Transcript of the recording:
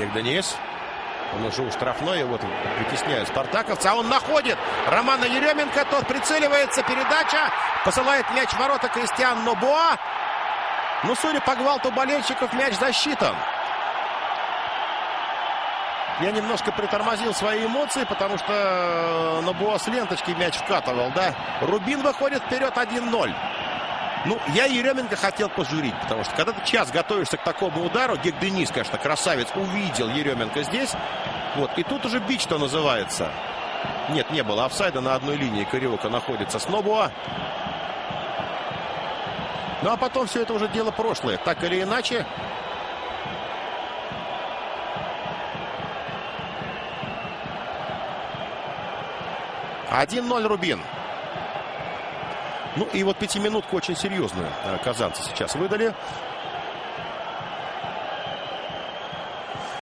Гек Он уже у штрафной, вот притесняют спартаковца. А он находит Романа Еременко. Тот прицеливается. Передача. Посылает мяч в ворота Кристиан Нобуа. Ну, судя по гвалту болельщиков, мяч засчитан. Я немножко притормозил свои эмоции, потому что э, Набуа с ленточки мяч вкатывал, да. Рубин выходит вперед 1-0. Ну, я Еременко хотел пожурить, потому что когда ты час готовишься к такому удару, Гек Денис, конечно, красавец, увидел Еременко здесь. Вот, и тут уже бич, что называется. Нет, не было офсайда на одной линии. Кариока находится с Нобуа. Ну, а потом все это уже дело прошлое. Так или иначе, 1-0 Рубин. Ну и вот пятиминутку очень серьезную э, казанцы сейчас выдали.